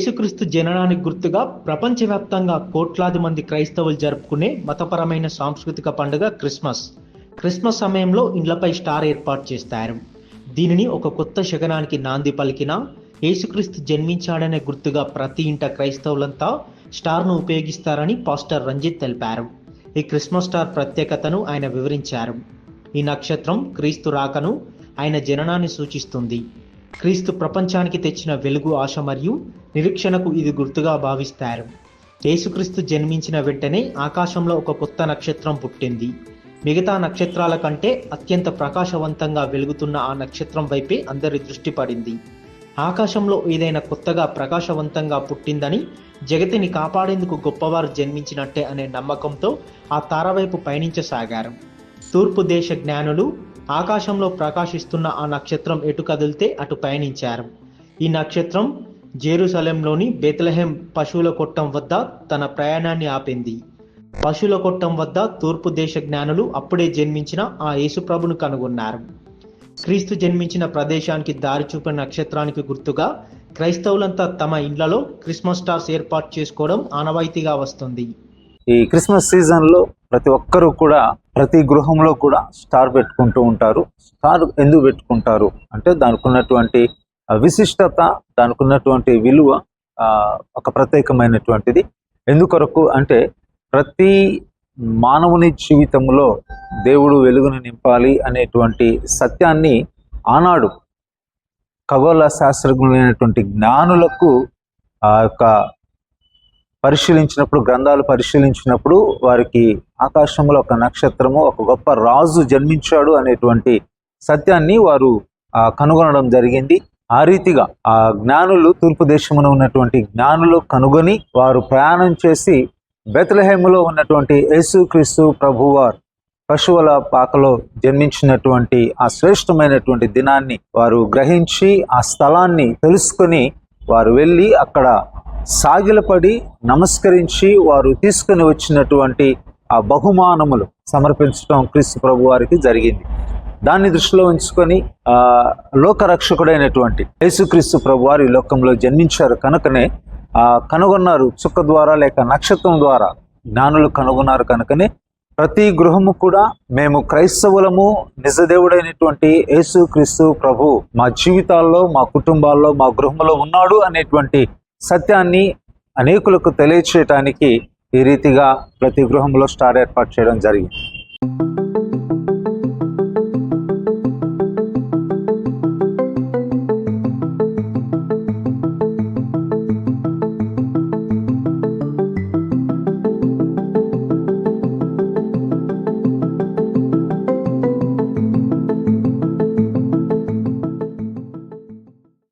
యేసుక్రీస్తు జననానికి గుర్తుగా ప్రపంచవ్యాప్తంగా కోట్లాది మంది క్రైస్తవులు జరుపుకునే మతపరమైన సాంస్కృతిక పండుగ క్రిస్మస్. క్రిస్మస్ సమయంలో ఇండ్లపై స్టార్ ఏర్పాటు చేస్తారు దీనిని ఒక కొత్త శకనానికి నాంది పలికిన యేసుక్రీస్తు జన్మించాడనే గుర్తుగా ప్రతి ఇంట క్రైస్తవులంతా స్టార్ను ఉపయోగిస్తారని పాస్టర్ రంజిత్ తెలిపారు. ఈ క్రిస్మస్ స్టార్ ప్రత్యేకతను ఆయన వివరించారు. ఈ నక్షత్రం క్రీస్తు రాకను ఆయన జననాన్ని సూచిస్తుంది. క్రీస్తు ప్రపంచానికి తెచ్చిన వెలుగు ఆశ మరియు నిరీక్షణకు ఇది గుర్తుగా భావిస్తారు. యేసుక్రీస్తు జన్మించిన వెంటనే ఆకాశంలో ఒక కొత్త నక్షత్రం పుట్టింది. మిగతా నక్షత్రాల కంటే అత్యంత ప్రకాశవంతంగా వెలుగుతున్న ఆ నక్షత్రం వైపే అందరి దృష్టి పడింది. ఆకాశంలో ఏదైనా కొత్తగా ప్రకాశవంతంగా పుట్టిందని జగతిని కాపాడేందుకు గొప్పవారు జన్మించినట్టే అనే నమ్మకంతో ఆ తార వైపు పయనించసాగారు. తూర్పు దేశ జ్ఞానులు ఆకాశంలో ప్రకాశిస్తున్న ఆ నక్షత్రం ఎటు కదిలితే అటు పయనించారు. ఈ నక్షత్రం జెరూసలేంలోని బెత్లహెం పశువుల కొట్టం వద్ద తన ప్రయాణాన్ని ఆపింది. పశువుల కొట్టం వద్ద తూర్పు దేశ జ్ఞానులు అప్పుడే జన్మించిన ఆ యేసుప్రభును కనుగొన్నారు. క్రీస్తు జన్మించిన ప్రదేశానికి దారి చూపిన నక్షత్రానికి గుర్తుగా క్రైస్తవులంతా తమ ఇండ్లలో క్రిస్మస్ స్టార్స్ ఏర్పాటు చేసుకోవడం ఆనవాయితీగా వస్తుంది. ఈ క్రిస్మస్ సీజన్లో ప్రతి ఒక్కరూ కూడా ప్రతి గృహంలో కూడా స్టార్ పెట్టుకుంటూ ఉంటారు. స్టార్ ఎందుకు పెట్టుకుంటారు? అంటే దానికి ఉన్నటువంటి విశిష్టత దానికి ఉన్నటువంటి విలువ ఒక ప్రత్యేకమైనటువంటిది. ఎందుకొరకు అంటే ప్రతి మానవుని జీవితంలో దేవుడు వెలుగును నింపాలి అనేటువంటి సత్యాన్ని ఆనాడు ఖగోళ శాస్త్రజ్ఞులైనటువంటి జ్ఞానులకు ఆ యొక్క పరిశీలించినప్పుడు గ్రంథాలు పరిశీలించినప్పుడు వారికి ఆకాశంలో ఒక నక్షత్రము ఒక గొప్ప రాజు జన్మించాడు అనేటువంటి సత్యాన్ని వారు కనుగొనడం జరిగింది. ఆ రీతిగా ఆ జ్ఞానులు తూర్పు దేశమున ఉన్నటువంటి జ్ఞానులు కనుగొని వారు ప్రయాణం చేసి బెతలహేములో ఉన్నటువంటి యేసుక్రీస్తు ప్రభువార్ పశువుల పాకలో జన్మించినటువంటి ఆ శ్రేష్టమైనటువంటి దినాన్ని వారు గ్రహించి ఆ స్థలాన్ని తెలుసుకొని వారు వెళ్ళి అక్కడ సాగిలపడి నమస్కరించి వారు తీసుకుని వచ్చినటువంటి ఆ బహుమానములు సమర్పించడం క్రీస్తు ప్రభు వారికి జరిగింది. దాన్ని దృష్టిలో ఉంచుకొని లోకరక్షకుడైనటువంటి యేసుక్రీస్తు ప్రభు వారు ఈ లోకంలో జన్మించారు. కనుకనే ఆ కనుగొన్నారు. చుక్క ద్వారా లేక నక్షత్రం ద్వారా జ్ఞానులు కనుగొన్నారు కనుకనే ప్రతి గృహము కూడా మేము క్రైస్తవులము నిజదేవుడైనటువంటి యేసుక్రీస్తు ప్రభు మా జీవితాల్లో మా కుటుంబాల్లో మా గృహంలో ఉన్నాడు అనేటువంటి సత్యాన్ని అనేకులకు తెలియచేయటానికి ఈ రీతిగా ప్రతి గృహంలో స్టార్ ఏర్పాటు చేయడం జరిగింది.